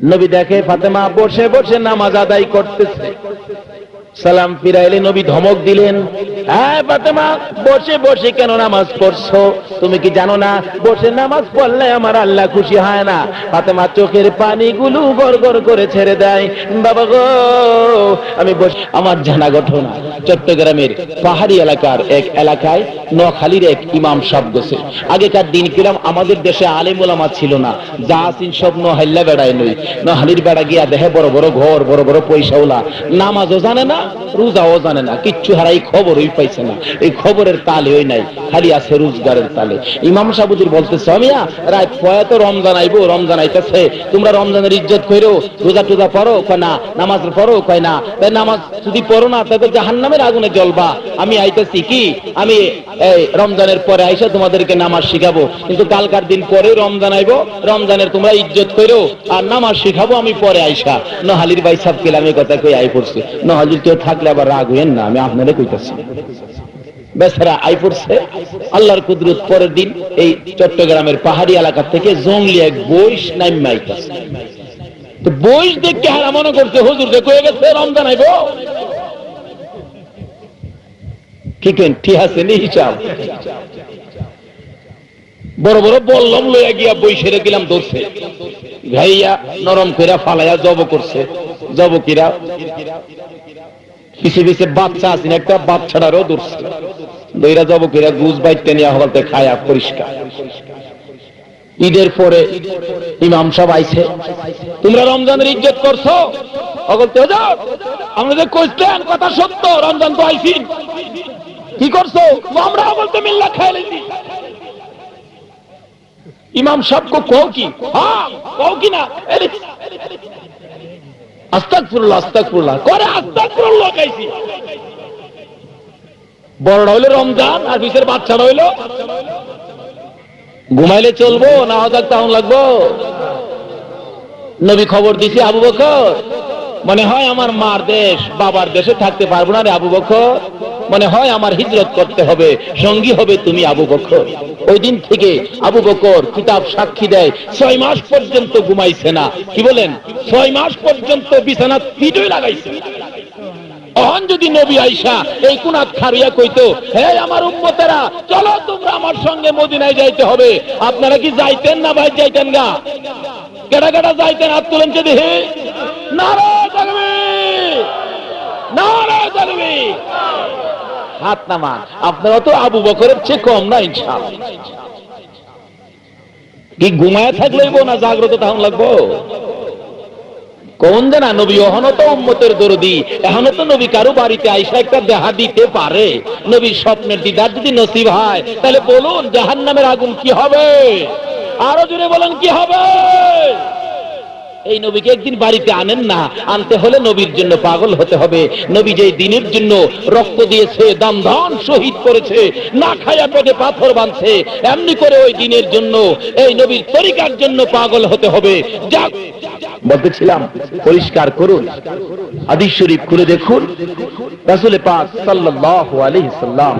নবী দেখে ফাতেমা বসে বসে নামাজ আদায় করতেছে। সালাম ফিরাইলে নবী ধমক দিলেন হ্যাঁ বসে বসে কেন নামাজ পড়ছো? তুমি কি জানো না? বসে নামাজ পড়লে আমার আল্লাহ খুশি হয় না। ফাতেমা চোখের পানিগুলো গড় করে ছেড়ে দেয়, বাবা গো, আমি বসে, আমার জানা ঘটনা চট্টগ্রামের পাহাড়ি এলাকার এক এলাকায় নোয়াখালীর এক ইমাম সাহেব গেছে। আগেকার দিন কিরাম আমাদের দেশে আলেম ওলামা ছিল না। যা আছেন সব নোহাল্লা বেড়ায় নই। নোহালির বেড়া গিয়া দেখে বড় বড় ঘর, বড় বড় পয়সাওলা নামাজও জানে না রোজাও জানে না, কিচ্ছু হারাই খবরই পাইছে না। এই খবরের তালে ওই নাই, খালি আছে রোজগারের তালে। ইমাম সাহুজুর বলতেছে আমিয়া রাত পয়া তো রমজান আইবো, রমজান আইতেছে। তোমরা রমজানের ইজ্জত কইরো, রোজা টোজা পড়ো, কয় না, নামাজ পড়ো, কয় না। তাই নামাজ যদি পড়ো না, তাহলে জাহান্নামের আগুনে জ্বলবা। আমি আইতেছি কি? আমি এই রমজানের পরে আইসা তোমাদেরকে নামাজ শিখাবো। কিন্তু কালকার দিন পরে রমজান আইবো, রমজানের তোমরা ইজ্জত কইরো। আর নামাজ শিখাবো আমি পরে আইসা। নহালির ভাই সাহেব কেলাম এই কথা কই আই পড়ছে। নহালির কেউ থাকলে আবার রাগ হইেন না, আমি আপনাদের কইতাছি। বেচারা আই পড়ছে, আল্লাহর কুদরত পরের দিন এই চট্টগ্রামের পাহাড়ি এলাকা থেকে জঙ্গলি এক বইস নাইমাইতাছে তো দেখে হারা মনে করছে, হুজুর গেছে রমজান আইব? কি কেন, ঠিক আছে, নি হিসাব। বড় বড় বললাম লইয়া গিয়া বই সেরে গেলাম ধরছে। ঘাইয়া নরম কইরা ফালাইয়া জব করছে, জব কিরা পিছে পিছে বাচ্চা আছেন একটা বাচ্চাটারও ধরছে দইরা জব কিরা গুজ বাইতে নিয়ে হলতে খায়া, পরিষ্কার। ঈদের পরে ইমাম সব আইছে, তোমরা রমজানের ইজ্জত করছ? অগল তো আমরা যে কইছেন কথা সত্য, রমজান তো আইছি। কি করছ? আমরা অগল তো মিল্লা ইমাম সাহেব কো কি? হ্যাঁ কি না? বড় হইল রমজান, আর বিশের বাচ্চাটা হইল। ঘুমাইলে চলবো না হঠাৎ তাহন লাগবো। নবী খবর দিছি আবু বকর। মনে হয় আমার মার দেশ বাবার দেশে থাকতে পারব না রে আবু বকর? মনে হয় আমার হিজরত করতে হবে, সঙ্গী হবে তুমি আবু বকর। ওই দিন থেকে আবু বকর কিতাব সাক্ষী দেয়, ছয় মাস পর্যন্ত ঘুমাইছে না। কি বলেন? ছয় মাস পর্যন্ত বিছানা পিঠই লাগাইছে। অহন যদি নবী আইসা এই কুনাত খারিয়া কইতো, হে আমার উম্মতেরা, চলো তোমরা আমার সঙ্গে মদিনায় যাইতে হবে। আপনারা কি যাইতেন না ভাই, যাইতেন গা? কেডা কেডা যাইতেন হাত তুলেন যদি হে নারে তাকবীর নারে তাকবীর হাত নামান। আপনারা তো আবু বকরের চেয়ে কম না, ইনশাআল্লাহ। কি ঘুমায় থাকলেই না জাগ্রত তখন লাগবো? কোন জানা নবী? এখনও তো উম্মতের দরদি। এখনও তো নবী কারও বাড়িতে আইসা একটা দেহা দিতে পারে। নবীর স্বপ্নের দিদার যদি নসিব হয়, তাহলে বলুন জাহান নামের আগুন কি হবে? আরও জোরে বলেন, কি হবে? এই নবীকে একদিন বাড়িতে আনেন না, আনতে হলে নবীর জন্য পাগল হতে হবে। নবী যে দিনের জন্য রক্ত দিয়েছে দাম ধন শহীদ করেছে, না খায়া পেটে পাথর বাঁধছে, এমনি করে ওই দিনের জন্য, এই নবীর তরিকার জন্য পাগল হতে হবে। বলতেছিলাম, পরিষ্কার করুন। আদিস শরীফ খুলে দেখুন। রাসুলে পাক সাল্লাল্লাহু আলাইহি সাল্লাম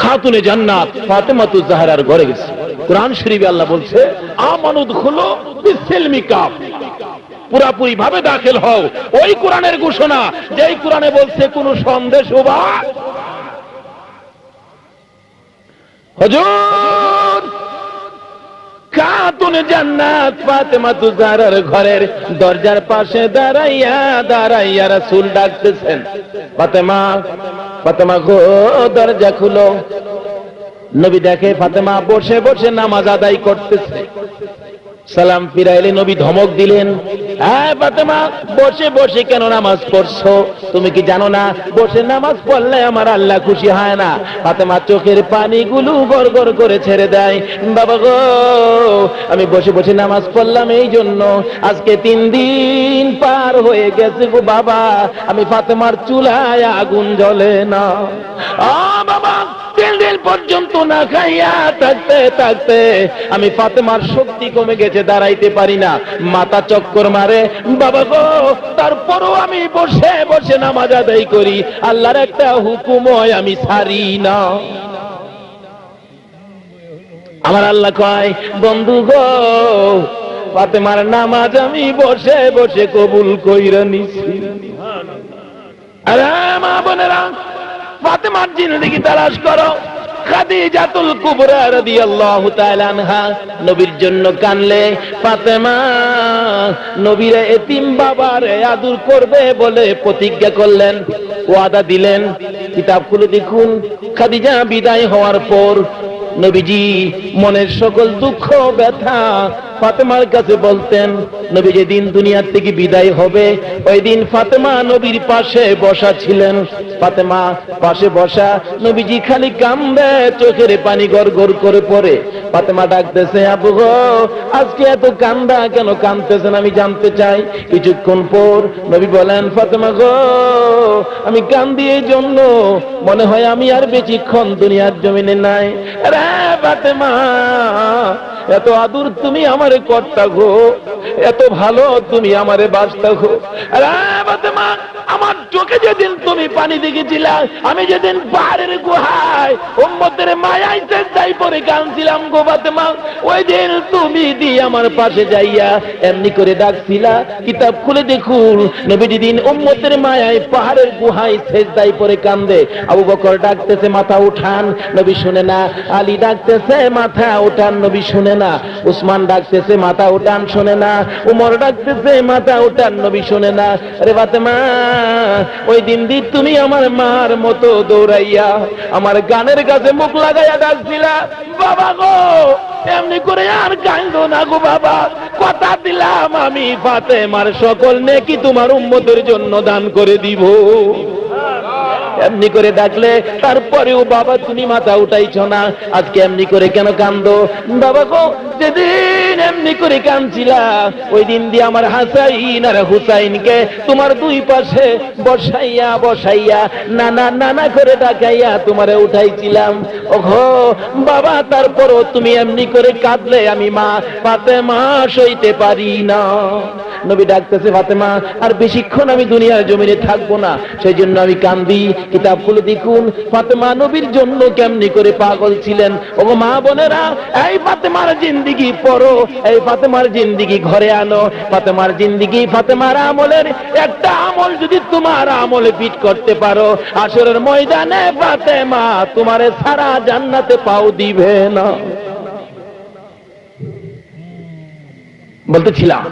খাতুনে জান্নাত ফাতেমাতু জাহরার ঘরে গেছে। কোরআন শরীফে আল্লাহ বলছে, আমানুদ হলো কাপ পুরাপুরি ভাবে দাখিল হও। ওই কোরআনের ঘোষণা, যেই কোরআনে বলছে, কোন সন্দেশ বা হজুর! খাতুন জান্নাত ফাতেমা তুজারার ঘরের দরজার পাশে দাঁড়াইয়া দাঁড়াইয়া রাসূল ডাকতেছেন। ফাতেমা ফাতেমা গো, দরজা খুলো। নবী দেখে ফাতেমা বসে বসে নামাজ আদায় করতেছে। সালাম ফিরাইলে নবী ধমক দিলেন হ্যাঁ বসে বসে কেন নামাজ পড়ছো? তুমি কি জানো না? বসে নামাজ পড়লে আমার আল্লাহ খুশি হয় না। ফাতেমা চোখের পানিগুলো গড় গড় করে ছেড়ে দেয়, বাবা গো, আমি বসে বসে নামাজ পড়লাম এই জন্য আজকে তিন দিন পার হয়ে গেছে গো বাবা। আমি ফাতেমার চুলায় আগুন জ্বলে না। পর্যন্ত না খাইয়া থাকতে থাকতে আমি ফাতেমার শক্তি কমে গেছে, দাঁড়াইতে পারি না। মাথা চক্কর মারে, বাবা গো, তারপরও আমি বসে বসে নামাজ আদায় করি। আল্লাহর একটা হুকুম হয়, আমি ছাড়ি না। আমার আল্লাহ কয়, বন্ধু গো, ফাতেমার নামাজ আমি বসে বসে কবুল কইরা নিছি। আরে মা বোনেরা, ফাতেমার জিন্দগি তালাশ করো। খাদিজাতুল কুবরা রাদিয়াল্লাহু তাআলা আনহা নবীর জন্য কানলে, ফাতেমা, নবীর এতিম বাবার আদর করবে বলে প্রতিজ্ঞা করলেন। ওয়াদা দিলেন। কিতাব খুলে দেখুন। খাদিজা বিদায় হওয়ার পর নবীজি মনের সকল দুঃখ, ব্যথা ফাতেমার কাছে বলতেন, নবী যেদিন দুনিয়ার থেকে বিদায় হবে ওই দিন ফাতেমা নবীর পাশে বসা ছিলেন। ফাতেমা পাশে বসা নবীজি খালি কান্দে চোখের পানি গড় গড় করে পড়ে। ফাতেমা ডাকতেছে, আবু গো, আজকে এত কান্দা কেন? কান্দতেছেন আমি জানতে চাই। কিছুক্ষণ পর নবী বলেন, ফাতেমা গো, আমি কান্দি এই জন্য মনে হয় আমি আর বেশিক্ষণ দুনিয়ার জমিনে নাই। রে ফাতেমা এত আদুর তুমি আমারে কর্তা গো। এত ভালো তুমি আমারে বাঁচতা আমার চোখে যেদিন তুমি পানি দেখেছিলা, আমি যেদিন পাহাড়ের গুহায় উম্মতের মায়ায় চেষ্টাই পরে কানছিলাম গো ফাতেমা ওই দিন তুমি দি আমার পাশে যাইয়া এমনি করে ডাকছিলা, কিতাব খুলে দেখুন, নবীজি দিন উম্মতের মায়ায় পাহাড়ের গুহায় সেজদাই পরে কান্দে। আবু বকর ডাকতেছে, মাথা উঠান, নবী শুনে না। আলী ডাকতেছে, মাথা উঠান, নবী শুনে না। উসমান ডাকতেছে, মাথা উঠান, শুনে না। উমর ডাকতেছে, মাথা উঠান, নবী শুনে না। আরে ফাতেমা, ওই দিন দি তুমি আমার মার মতো দৌড়াইয়া আমার গানের কাছে মুখ লাগাইয়া ডাকছিলা, বাবা গো, এমনি করে আর কান্দো না গো বাবা। কথা দিলাম আমি ফাতেমার সকল নেকি তোমার উম্মতের জন্য দান করে দিব। এমনি করে ডাকলে, তারপরেও বাবা তুমি মাথা উঠাইছ না। আজকে এমনি করে কেন কান্দো? বাবা গো, যেদিন এমনি করে কানছিলা ওই দিন দিয়ে আমার হাসাইন আর হুসাইনকে তোমার দুই পাশে বসাইয়া বসাইয়া, নানা নানা করে ডাকাইয়া তোমারে উঠাইছিলাম। ওঘো বাবা, তারপরও তুমি এমনি করে কাঁদলে আমি মা ফাতেমা সইতে পারি না। নবী ডাকতেছে ফাতেমা, আর বেশিক্ষণ আমি দুনিয়ার জমিনে থাকব না। সেই জন্য আমি কান্দি, কিতাব খুলে দেখুন, ফাতেমা নবীর জন্য কেমনি করে পাগল ছিলেন? ও মা বোনেরা, এই ফাতেমার জিন্দিগি পড়ো, এই ফাতেমার জিন্দিগি ঘরে আনো। ফাতেমার জিন্দিগি ফাতেমার আমলের একটা আমল যদি তোমার আমলে পিট করতে পারো, আসরের ময়দানে ফাতেমা তোমারে সারা জান্নাতে পাও দিবে না। বলতেছিলাম,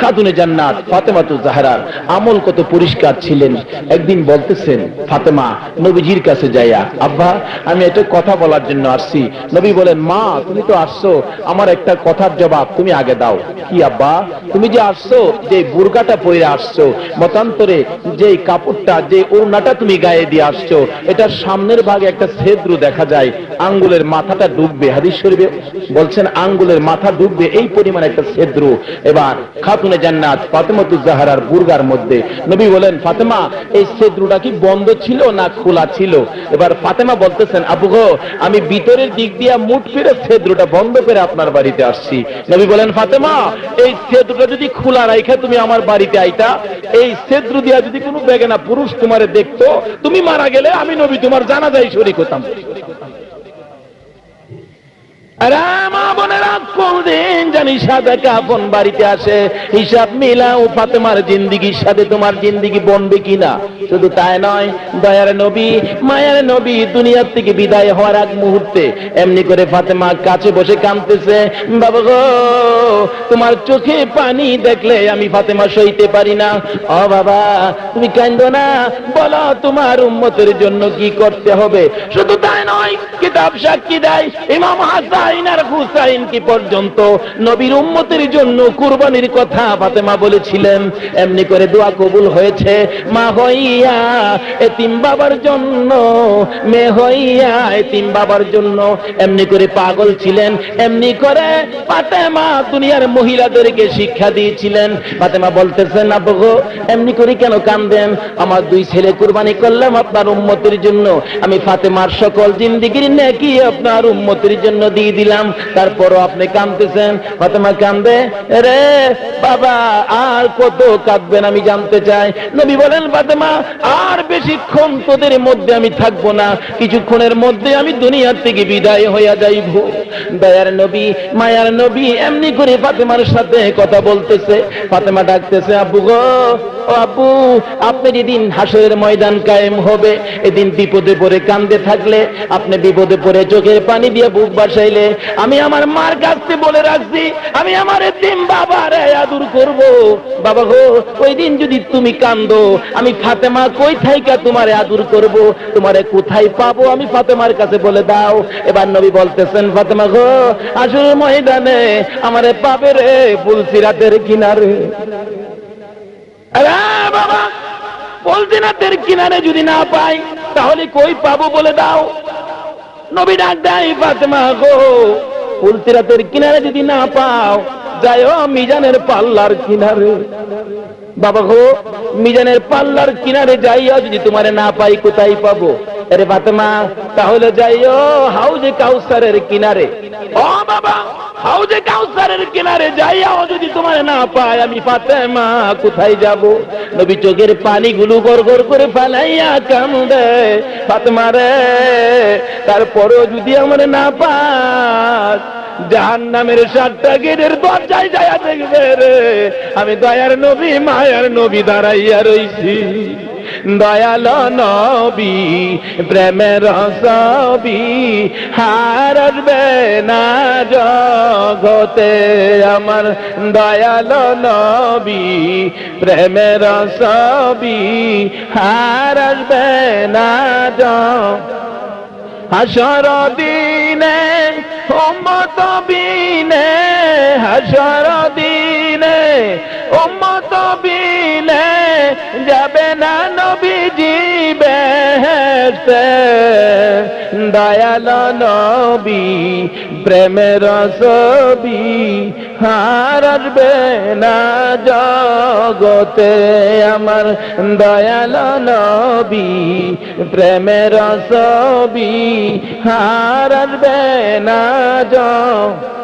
খাতুনে জান্নাত ফাতেমা তু জাহরার আমল কত পরিষ্কার ছিলেন। একদিন বলতেছেন, ফাতেমা, নবীজির কাছে যাইয়া, আব্বা, আমি এটা কথা বলার জন্য আসছি। নবী বলেন, মা, তুমি তো আসছো, আমার একটা কথার জবাব তুমি আগে দাও। কি আব্বা? তুমি যে আসছো, যে বুরকাটা পরে আসছো, মতান্তরে যে কাপড়টা, যে ওড়নাটা তুমি গায়ে দিয়ে আসছো, এটার সামনের ভাগে একটা ছেদ্রু দেখা যায়, আঙ্গুলের মাথাটা ডুববে। হাদিস শরীফে বলছেন, আঙ্গুলের মাথা ডুববে, এই পরিমাণ একটা ছেদ্র। এবার খাতুনে জান্নাত ফাতেমাতু জাহারার বুরগার মধ্যে। নবী বলেন, ফাতেমা, এই ছেদ্রটা কি বন্ধ ছিল না খোলা ছিল? এবার ফাতেমা বলতেছেন, আবু গো, আমি ভিতরের দিক দিয়া মুঠ ফিরে ছেদ্রটা বন্ধ করে আপনার বাড়িতে আসছি। নবী বলেন, ফাতেমা, এই সেদ্রুটা যদি খোলা রাইখা তুমি আমার বাড়িতে আইতা, এই সেদ্রু দিয়া যদি কোনো বেগেনা পুরুষ তোমারে দেখতো, তুমি মারা গেলে আমি নবী তোমার জানা যায় শরিক হতাম। তোমার কাছে বসে গো, তোমার চোখে পানি দেখলে আমি ফাতেমা সইতে পারি না। ও বাবা, তুমি কান্দো না, বলো তোমার উম্মতের জন্য কি করতে হবে? শুধু তাই নয়, কিতাব সাক্ষী দেয়, ইমাম হাসাইন আর হুসাইন কি পর্যন্ত? নবীর উম্মতের জন্য কুরবানির কথা ফাতেমা বলেছিলেন। এমনি করে দোয়া কবুল হয়েছে। মা হইয়া, এতিম বাবার জন্য। মেয়ে হইয়া, এতিম বাবার জন্য। এমনি করে পাগল ছিলেন। এমনি করে ফাতেমা দুনিয়ার মহিলাদেরকে শিক্ষা দিয়েছিলেন। ফাতেমা বলতেছেন আবু গো এমনি করে কেন কান্দেন? আমার দুই ছেলে কুরবানি করলাম আপনার উম্মতের জন্য। আমি ফাতেমার সকল জিন্দিগির নাকি আপনার উম্মতের জন্য দিয়ে দিলাম, তারপরও আপনি কাঁদতেছেন। ফাতেমা কান্দে রে বাবা, আর কত কাঁদবেন আমি জানতে চাই। নবী বলেন, ফাতেমা, আর বেশিক্ষণ তোদের মধ্যে আমি থাকব না। কিছুক্ষণের মধ্যে আমি দুনিয়ার থেকে বিদায় হইয়া যাইব। দয়ার নবী, মায়ার নবী এমনি করে ফাতেমার সাথে কথা বলতেছে। ফাতেমা ডাকতেছে, আব্বু গো, ও আব্বু, আপনি যেদিন হাসরের ময়দান কায়েম হবে, এদিন বিপদে পড়ে কান্দে থাকলে, আপনি বিপদে পড়ে চোখের পানি দিয়ে বুক বাসাইলে আমি আমার মার কাছ বলে রাখছি, আমি আমার দিন বাবার আদর করব। বাবা গো, ওই দিন যদি তুমি কান্দো আমি ফাতেমা কই থাইকা তোমার আদর করব? তোমারে কোথায় পাবো? আমি ফাতেমার কাছে বলে দাও। এবার নবী বলতেছেন, ফাতেমা গো আসলে ময়দানে আমারে পাবে রে ফুলসিরাতের কিনারে। বাবা বলদিনাতের কিনারে যদি না পাই, তাহলে কই পাবো বলে দাও? নবী ডাক দেয়, ফাতেমা গো, ফুলসিরাতের কিনারে যদি না পাও, যাইও মিজানের পাল্লার কিনারে। বাবা গো, মিজানের পাল্লার কিনারে যাইয়া যদি তোমারে না পাই, কোথায় পাবো? আরে ফাতেমা, তাহলে যাইও হাউজে কাউসারের কিনারে। ও বাবা, হাউজে কাউসারের কিনারে যাইও যদি তোমার না পায়, আমি ফাতেমা কোথায় যাব? নবী চোখের পানিগুলো গড় করে ফেলাইয়া কান্দে। ফাতেমা রে, তারপরেও যদি আমার না পাস জাহান নামের সাতটা গেটের দরজায় যায় দেখবে রে। আমি দয়ার নবী, মায়ার নবী দাঁড়াইয়া রইছি। দয়াল নবী, প্রেমের সবি হারবে না জগতে। আমার দয়াল নবী, প্রেমের সবি হারবে না হাসর দিনে, উম্মত বিনে, হাসর দিনে, উম্মত দয়াল নবী, প্রেমের ছবি হারবে না জগতে। আমার দয়াল নবী, প্রেমের ছবি হারবে না জগ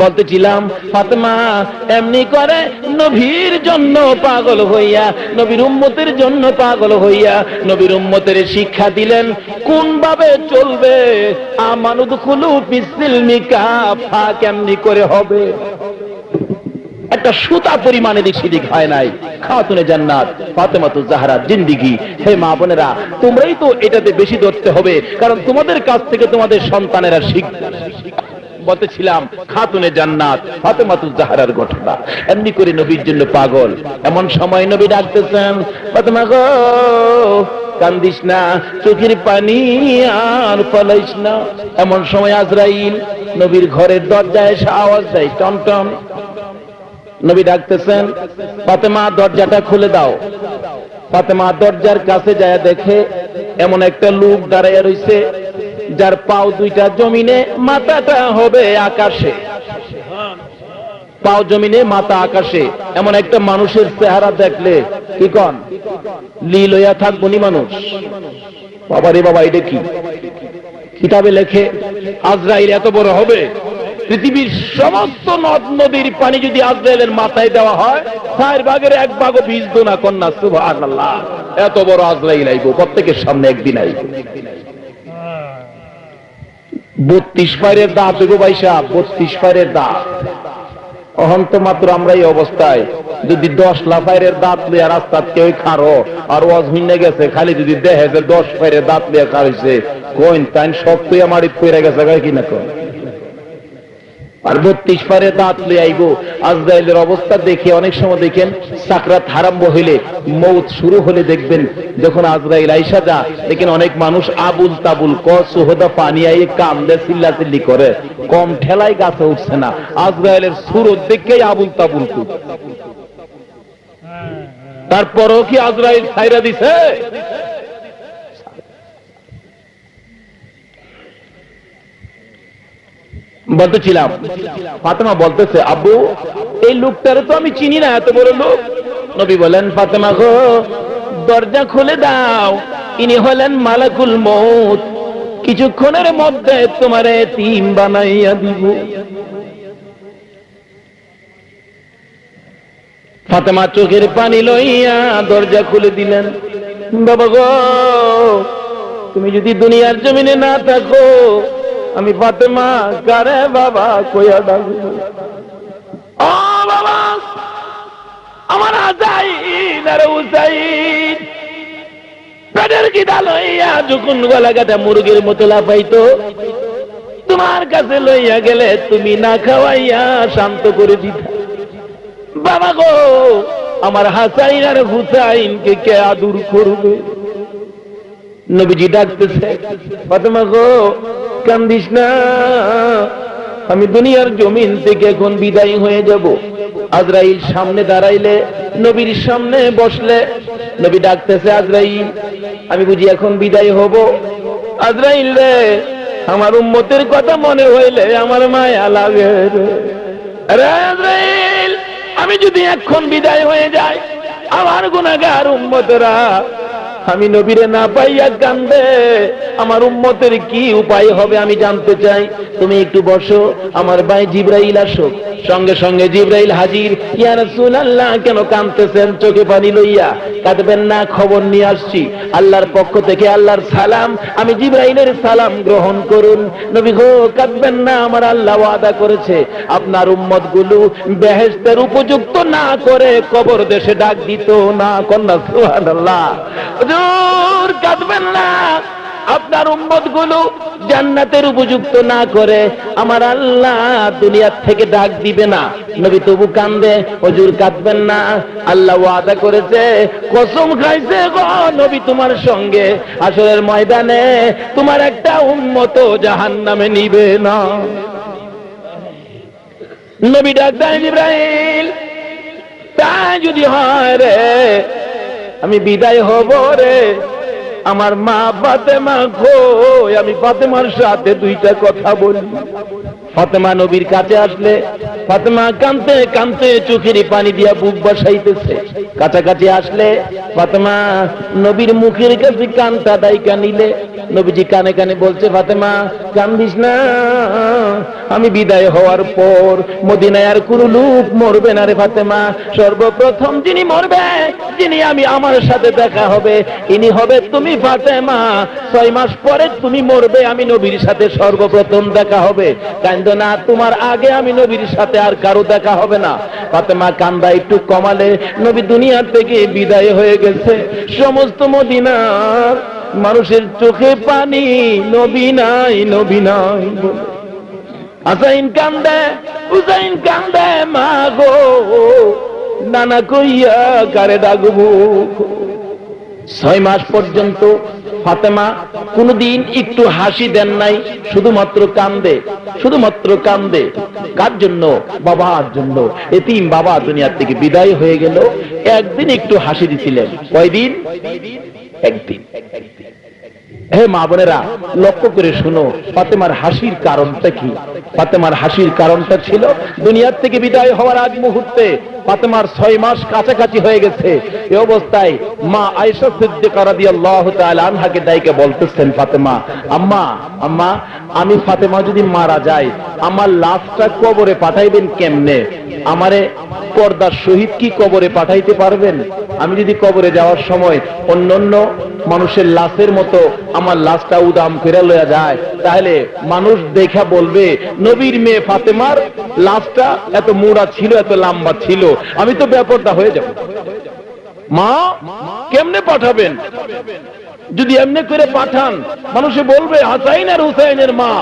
বলতেছিলাম, ফাতেমা, এমনি করে নবীর জন্য পাগল হইয়া, নবীর উম্মতের জন্য পাগল হইয়া, নবীর উম্মতের শিক্ষা দিলেন কোন ভাবে চলবে? আমানুদ খুলু পিসিল মিকা ফা কেমনি করে হবে? একটা সুতা পরিমাণে দিক সেদিক হয় নাই। খাতুনে জান্নাত ফাতেমা তো জাহারা, জিন্দিগি। হে মা বোনেরা, তোমরাই তো এটাতে বেশি ধরতে হবে, কারণ তোমাদের কাছ থেকে তোমাদের সন্তানেরা শিখবে বলতেছিলাম খাতুনে জান্নাত ফাতেমাতুজ জাহারার ঘটনা। এমনি করে নবীর জন্য পাগল। এমন সময় নবী ডাকতেছেন, ফাতেমা গো, কান্দিস না, চোখের পানি আর ফলাইস না। এমন সময় আজরাইল নবীর ঘরের দরজায় এসে আওয়াজ দেয় টমটম নবী ডাকতেছেন, ফাতেমা, দরজাটা খুলে দাও। ফাতেমা দরজার কাছে যায় দেখে, এমন একটা লোক দাঁড়াইয়া রইছে। যার পাও দুইটা জমিনে মাথাটা হবে আকাশে। পাও জমিনে মাথা আকাশে। এমন একটা মানুষের চেহারা দেখলে কি কন? লীল হইয়া থাকব নি মানুষ। বাবা রে বাবা, এটা কি? কিতাবে লেখে, আজরাইল এত বড় হবে? পৃথিবীর সমস্ত নদ নদীর পানি যদি আজরাইলের মাথায় দেওয়া হয়, চার ভাগের এক ভাগও ভিজত না কন্যা, সুবহানাল্লাহ। এত বড় আজরাইল আইব, প্রত্যেকের সামনে একদিন আইব। বত্রিশ পায়ের দাঁত দেবো সাহেব বত্রিশ পায়ের দাঁত। অহন্ত মাত্র আমরা এই অবস্থায়, যদি দশ লাফাইরের দাঁত লিয়া রাস্তাত কেউ খারো, আর ওয়াজ হুইনে গেছে, খালি যদি দেখে যে দশ পায়ের দাঁত লিয়া খাইছে কইন তাই সব তুই আমার পড়ে গেছে, গায়ে কিনা কই আর বত্রিশ পারে দাঁত লিয়ে আইব। আজরাইলের অবস্থা দেখে অনেক সময় দেখেন সাকরাত হারাম্ব হইলে, মৌত শুরু হলে দেখবেন যখন আজরাইল আইসা যা দেখেন অনেক মানুষ আবুল তাবুল ক সুহদা পানি আইয়ে কামদে চিল্লা চিল্লি করে। কম ঠেলায় গাছে উঠছে না। আজরাইলের সুরত দেখেই আবুল তাবুল তারপরও কি আজরাইল ছাইরা দিছে? বলতেছিলাম, ফাতেমা বলতেছে, আব্বু, এই লোকটারে তো আমি চিনি না, এত বড় লোক। নবী বলেন, ফাতেমা গো, দরজা খুলে দাও, ইনি হলেন মালাকুল মৌত কিছুক্ষণের মধ্যে তোমারে তিম বানাইয়া দিব। ফাতেমা চোখের পানি লইয়া দরজা খুলে দিলেন, বাবা গো, তুমি যদি দুনিয়ার জমিনে না থাকো আমি ফাতেমা কারে বাবা, কইয়া ডাকবো ও বাবা, আমার আজাইন আর উসাইন পেটের কিদা লইয়া যখন মুরগির মতো লাফাইতো, তোমার কাছে লইয়া গেলে তুমি না খাওয়াইয়া শান্ত করে দিতা। বাবা গো, আমার হাসাইন আর হুসাইনকে কে আদুর করবে? নবীজি ডাকতেছে, ফাতেমা গো, কান্দিস না। আমি দুনিয়ার জমিন থেকে এখন বিদায় হয়ে যাব। আজরাইল সামনে দাঁড়াইলে, নবীর সামনে বসলে, নবী ডাকতেছে, আজরাইল, আমি বুঝি এখন বিদায় হব। আজরাইল রে, আমার উম্মতের কথা মনে হইলে আমার মায়া লাগে আমি যদি এখন বিদায় হয়ে যাই, আমার গুণাগার উম্মতেরা আমি নবীরে না পাইয়া কান্দে। আমার উম্মতের কি উপায় হবে আমি জানতে চাই। তুমি একটু বসো, আমার ভাই জিব্রাইল আসো সঙ্গে সঙ্গে জিব্রাইল হাজির। ইয়া রাসূলুল্লাহ, কেন কাঁদতেছেন? চোখে পানি লইয়া। কাঁদবেন না, খবর নিয়ে আসছি। আল্লাহর পক্ষ থেকে আল্লাহর সালাম। আমি জিব্রাইলের সালাম গ্রহণ করুন। নবী গো, কাঁদবেন না, আমার আল্লাহ ওয়াদা করেছে। আপনার উম্মতগুলো বেহেস্তের উপযুক্ত না করে কবর দেশে ডাক দিত না। কন্যা, সুবহানাল্লাহ। হুজুর কাঁদবেন না। আপনার উম্মতগুলো জান্নাতের উপযুক্ত না করে আমার আল্লাহ দুনিয়ার থেকে ডাক দিবে না। নবী তবু কান্দে, হজুর কাঁদবেন না। আল্লাহ ওয়াদা করেছে, কসম খাইছে গো নবী তোমার সঙ্গে। আসলের ময়দানে তোমার একটা উন্মত জাহান নামে নিবে না। নবী ডাক দেন ইব্রাহিম, তাই যদি হয় রে আমি বিদায় হব রে। আমার মা ফাতেমা কই? আমি ফাতেমার সাথে দুইটা কথা বলি। ফাতেমা নবীর কাছে আসলে, ফাতেমা কানতে কানতে চোখের পানি দিয়া বুক বসাইতেছে। কাছাকাছি আসলে, ফাতেমা নবীর মুখের কাছে কানটা দাইকা নিলে, নবীজি কানে কানে বলছে, ফাতেমা, কান্দিস না। আমি বিদায় হওয়ার পর মদিনায় আর কোনো লোক মরবে না রে ফাতেমা। সর্বপ্রথম যিনি মরবে, যিনি আমি আমার সাথে দেখা হবে, ইনি হবে তুমি ফাতেমা, ছয় মাস পরে তুমি মরবে, আমি নবীর সাথে সর্বপ্রথম দেখা হবে। কান্দ না, তোমার আগে আমি নবীর সাথে আর কারও দেখা হবে না। ফাতেমা কান্দা একটু কমালে, নবী দুনিয়ার থেকে বিদায় হয়ে গেছে। সমস্ত মদিনার মানুষের চোখে পানি, নবী নাই নবী নাই বলে। হাসাইন কান্দে হুসাইন কান্দে, মা গো, নানা কইয়া কারে ডাকবো। ছয় মাস পর্যন্ত ফাতেমা কোনদিন একটু হাসি দেন নাই, শুধুমাত্র কান্দে শুধুমাত্র কান্দে। কার জন্য? বাবার জন্য। এতিম বাবা দুনিয়ার থেকে বিদায় হয়ে গেল। একদিন একটু হাসি দিছিলেন। কয়দিন? একদিন। হে মা বোনেরা, লক্ষ্য করে শুনো, ফাতেমার হাসির কারণটা কি? ফাতেমার হাসির কারণটা ছিল দুনিয়ার থেকে বিদায় হওয়ার আগ মুহূর্তে ফাতেমার ছয় মাস কাছাকাছি হয়ে গেছে। এ অবস্থায় মা আয়েশা সিদ্দিকা রাদিয়াল্লাহু তাআলা আনহাকে দাইকে বলতেছেন, ফাতেমা, আম্মা আম্মা, আমি ফাতেমা যদি মারা যাই, আমার লাশটা কবরে পাঠাইবেন কেমনে? আমারে পর্দার সহিত কি কবরে পাঠাইতে পারবেন? আমি যদি কবরে যাওয়ার সময় অন্যান্য মানুষের লাশের মতো আমার লাশটা উদাম করে লয়া যায়। তাহলে মানুষ দেখা বলবে, নবীর মেয়ে ফাতেমার লাশটা এত মোড়া ছিল, এত লম্বা ছিল। আমি তো ব্যাপারটা হয়ে যাব। মা, কেমনে পাঠাবেন? যদি এমনি করে পাঠান, মানুষে বলবে, হাসাইন আর হুসাইনের মা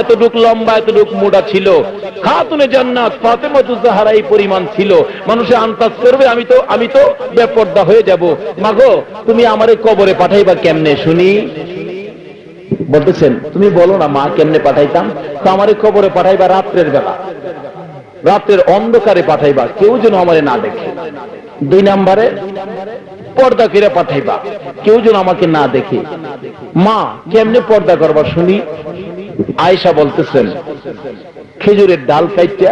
এতটুক লম্বা, এতটুক মোটা ছিল। খাতুনে জান্নাত ফাতেমাতু জাহারা এই পরিমাণ ছিল। মানুষে আন্তাজ করবে, আমি তো আমি তো বেপর্দা হয়ে যাব। মাগো, তুমি আমারে কবরে পাঠাইবা কেমনে শুনি? বলতেছেন, তুমি বলো না মা কেমনে পাঠাইতাম? তো আমার খবরে পাঠাইবা রাত্রের বেলা। রাত্রের অন্ধকারে পাঠাইবা, কেউ যেন আমারে না দেখে। দুই নাম্বারে, পর্দা করে পাঠাইবা, কেউ যেন আমাকে না দেখে। মা, কেমনে পর্দা করবা শুনি? আয়সা বলতেছেন খেজুরের ডাল কাইটা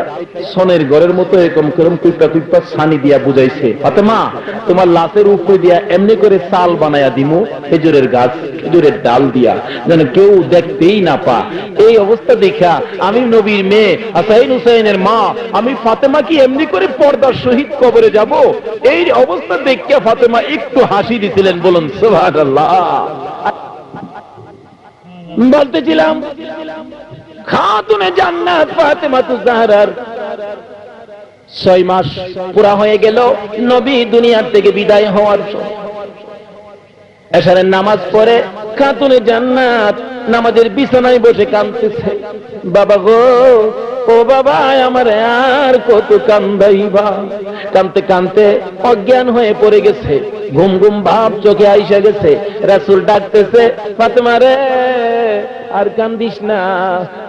সনের ঘরের মতো এরকম কেরম কুইপা কুইপা ছানি দিয়া বুঝাইছে। ফাতেমা, তোমার লাশের উপরে দিয়া এমনি করে চাল বানায়া দিমু, খেজুরের গাছ, খেজুরের ডাল দিয়া, যেন কেউ দেখতেই না পা। এই অবস্থা দেখা আমি নবীর মেয়ে হাসাইন হুসাইনের মা, আমি ফাতেমা কি এমনি করে পর্দার সহিত কবরে যাব? এই অবস্থা দেখিয়া ফাতেমা একটু হাসি দিছিলেন, বলুন, সুবহানাল্লাহ। বলতেছিলাম খাতুনে জান্নাত ফাতেমা তু জাহরার। ছয় মাস পুরা হয়ে গেল, নবী দুনিয়ার থেকে বিদায় হওয়ার এসারের নামাজ পড়ে খাতুনে জান্নাত, নামাজের বিছানায় বসে কাঁদতেছে। বাবা গো ও বাবা, আমার আর কত কান্দাইবা। কানতে কানতে অজ্ঞান হয়ে পড়ে গেছে। ঘুম ঘুম ভাব চোখে আইসা গেছে। রাসুল ডাকতেছে, ফাতেমা রে, আর কান্দিস না।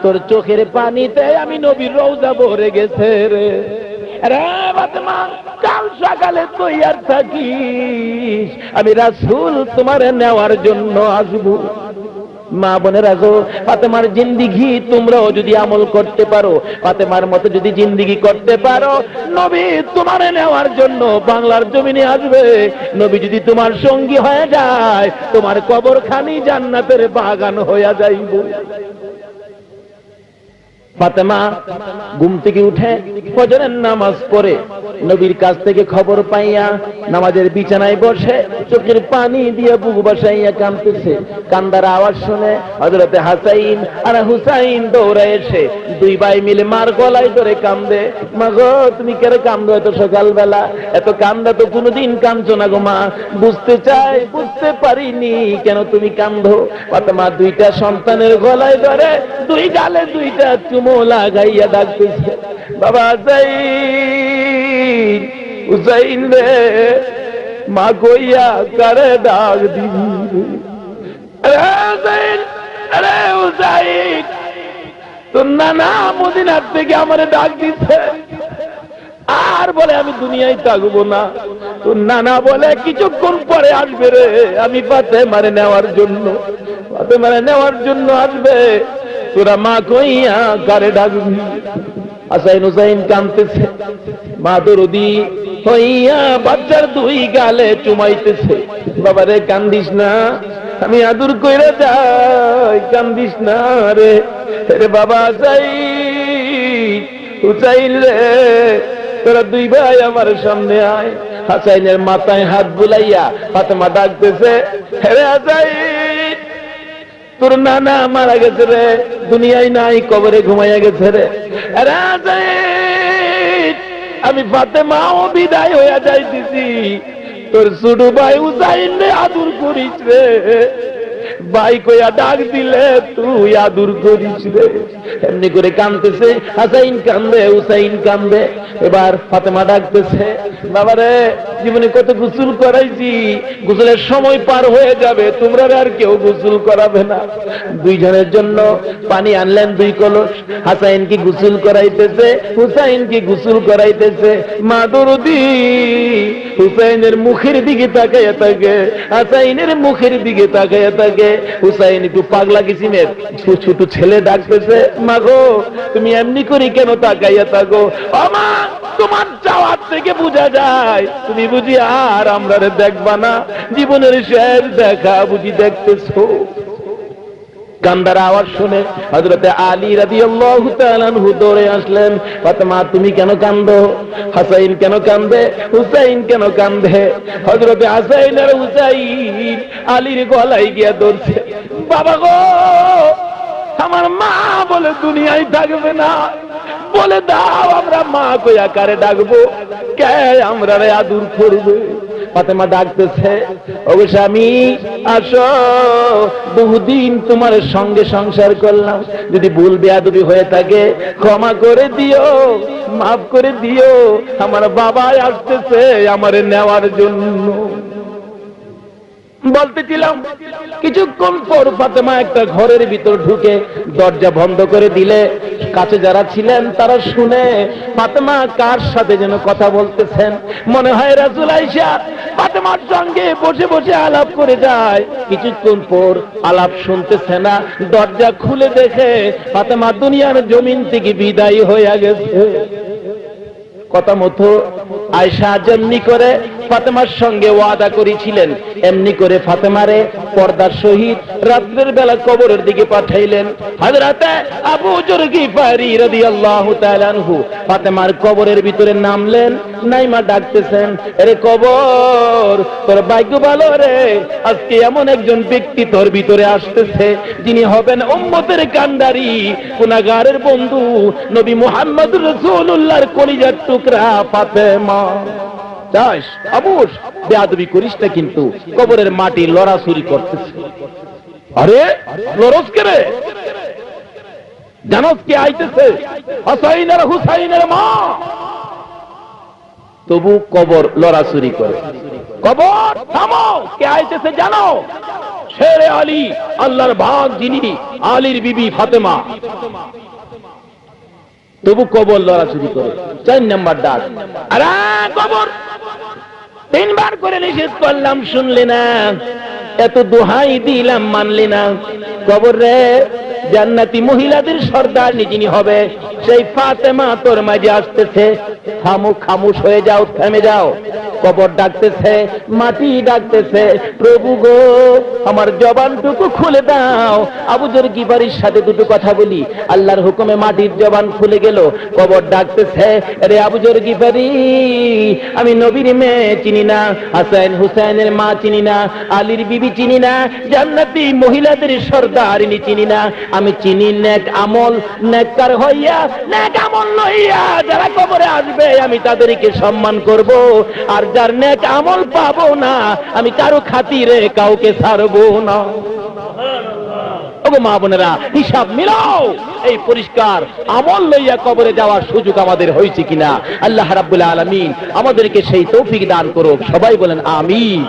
তোর চোখের পানিতে আমি নবীর রৌজা ভরে গেছে রে। কাল সকালে তুই আর থাকিস। আমি রাসুল তোমার নেওয়ার জন্য আসব। মা বোনেরা গো, ফাতেমার জিন্দিগি তোমরাও যদি আমল করতে পারো, ফাতেমার মতো যদি জিন্দিগি করতে পারো, নবী তোমার নেওয়ার জন্য বাংলার জমিনে আসবে। নবী যদি তোমার সঙ্গী হয়ে যায়, তোমার কবর খানি জান্নাতের বাগান হইয়া যাইব। ফাতেমা, ঘুম থেকে উঠে ফজরের নামাজ পড়ে নবীর কাছ থেকে খবর পাইয়া নামাজের বিছানায় বসে চোখের পানি দিয়ে বুক বসাইয়া কাঁদতেছে। কান্দার আওয়াজ শুনে হজরতে হাসাইন আর হুসাইন দৌড়ে এসে দুই ভাই মিলে মার গলায় ধরে কান্দে। মা গো তুমি কেন কান্দো এত সকালবেলা? এত কান্দা তো কোনোদিন কান্দছো না গো মা। বুঝতে চাই, বুঝতে পারিনি কেন তুমি কান্দো। মা দুইটা সন্তানের গলায় ধরে দুই গালে দুইটা চুমো লাগাইয়া ডাকতেছে। বাবা যাইন হুসাইন রে মা কইয়া কারে ডাক দিবি আর বলে, আমি দুনিয়ায় থাকব না। নানা বলে, কিছুক্ষণ পরে আসবে রে, আমি পাতে মারে নেওয়ার জন্য। পাতে মারে নেওয়ার জন্য আসবে। তোরা মা কইয়া কারে ডাকবি হুসাইন মা দরদি হইয়া বাচ্চার দুই গালে চুমাইতেছে। কান্দিস না, আমি আদুর যাই, কান্দিস না রে। রে বাবা যাই হুসাইন রে। তোরা দুই ভাই আমার সামনে আয়। হাসাইনের মাথায় হাত বুলাইয়া ফাতেমা ডাকতেছে হেরে হাসাইন তোর নানা মারা গেছে রে, দুনিয়ায় নাই, কবরে ঘুমাইয়া গেছে রে। আমি পাতে মা ও বিদায় হইয়া যাইতেছি। তোর ছোট ভাই উসাইন রে আদুর করিস রে। ভাই কইয়া ডাক দিলে, তুই আদুর করিস রে। এমনি করে কান্দতেছে হাসাইন কান্দে হুসাইন কান্দে এবার ফাতেমা ডাকতেছে বাবারে জীবনে কত গোসল করাইছি, গোসলের সময় পার হয়ে যাবে, তোমরা আর কেউ গোসল করাবে না। দুইজনের জন্য পানি আনলেন দুই কলস। হাসাইন কি গোসল করাইতেছে, হুসাইন কি গোসল করাইতেছে? মা দরদি হুসাইনের মুখের দিকে তাকাইয়া থাকে, হাসাইনের মুখের দিকে তাকাইয়া থাকে। হুসাইন একটু পাগলা কিসিমের, ছোট ছেলে ডাকতেছে মা গো তুমি এমনি করে কেন তাকাইয়া থাকো? আমা তোমার চাওয়ার থেকে বোঝা যায়, তুমি বুঝি আর আমরা দেখবা না। জীবনের শেষ দেখা বুঝি দেখতেছো। কান্দার আওয়াজ শুনে হজরতে আলী রাদি আল্লাহ দৌড়ে আসলেন। ফাতেমা, তুমি কেন কান্দো? হাসাইন কেন কান্দে? হুসাইন কেন কান্দে? হজরতে হাসাইন আর হুসাইন আলীর গলায় গিয়া ধরছে বাবা গো, আমার মা বলে দুনিয়ায় থাকবে না। বলে দাও, আমরা মা কইয়া কারে ডাকবো? কে আমরা রে আদুর করবে? ফাতেমা ডাকতেছে, ওগো স্বামী, আসো। বহুদিন তোমার সঙ্গে সংসার করলাম। যদি ভুল বেয়াদবি হয়ে থাকে, ক্ষমা করে দিও, মাফ করে দিও। আমার বাবাই আসতেছে আমারে নেওয়ার জন্য। বলতেছিলাম, কিছুক্ষণ পর ফাতেমা একটা ঘরের ভিতর ঢুকে দরজা বন্ধ করে দিলে। কাছে যারা ছিলেন তারা শুনে, ফাতেমা কার সাথে যেন কথা বলতেছেন? মনে হয় রাজুল আইসা ফাতেমার সঙ্গে বসে বসে আলাপ করে যায়। কিছুক্ষণ পর আলাপ শুনতেছে না, দরজা খুলে দেখে ফাতেমা দুনিয়ার জমিন থেকে বিদায় হয়ে গেছে। কথা মতো আয়সা যেমনি করে ফাতেমার সঙ্গে ওয়াদা করেছিলেন, এমনি করে ফাতেমারে পর্দার সহিত রাত্রের বেলা কবরের দিকে পাঠাইলেন। হাজরাতে আবু জরগি পারি রাদিয়াল্লাহু তাআলা আনহু ফাতেমার কবরের ভিতরে নামলেন, নাইমা ডাকতেছেন, এরে কবর, তোর ভাগ্য ভালো রে, আজকে এমন একজন ব্যক্তি তোর ভিতরে আসতেছে, যিনি হবেন উম্মতের কান্ডারি, গুনাহগারের বন্ধু, নবী মুহাম্মদ রাসূলুল্লাহর কলিজার টুকরা ফাতেমা। করিস না কিন্তু, কবরের মাটি লড়াছুরি আরে লরস কে রে? জানস কে আইতেছে? হাসাইনের মা। তবু কবর লড়াছুরি করে। কবর থামো কে আইতেছে জানো? শেরে আলী, আল্লাহর ভাগ যিনি, আলীর বিবি ফাতেমা। তবু কবর লড়া লড়াছুরি করে। চার নাম্বার ডাক। আরে কবর! তিনবার করে নিষেধ করলাম, শুনলে না? এত দোহাই দিলাম, মানলে না। কবর রে, জান্নাতি মহিলাদের সর্দার যিনি হবে, সেই ফাতেমা তোর মাঝে আসতেছে। থামু খামুশ হয়ে যাও, থেমে যাও। কবর ডাকতেছে, মাটি ডাকতেছে, প্রভু গো, আমার জবানটুকু খুলে দাও। আবুজর গিবারির সাথে দুটো কথা বলি। আল্লাহর হুকুমে মাটির জবান খুলে গেল। কবর ডাকতেছে, রে আবুজর গিবারি, আমি নবীর মেয়ে চিনি না, হাসাইন হুসাইনের মা চিনি না, আলীর বিবি চিনি না, জান্নাতি মহিলাদের সর্দারিনী চিনি না। আমি চিনি নেক আমল, নেককার হইয়া, নেক আমল লইয়া যারা কবরে আসবে, আমি তাদেরকে সম্মান করব। আর যার নেক আমল পাবো না, আমি কারও খাতিরে কাউকে ছাড়বো না। মা বোনেরা, হিসাব মিলাও। এই পরিষ্কার আমল লইয়া কবরে যাওয়ার সুযোগ আমাদের হয়েছে কিনা? আল্লাহ রাব্বুল আলামিন আমাদেরকে সেই তৌফিক দান করুক। সবাই বলেন, আমিন।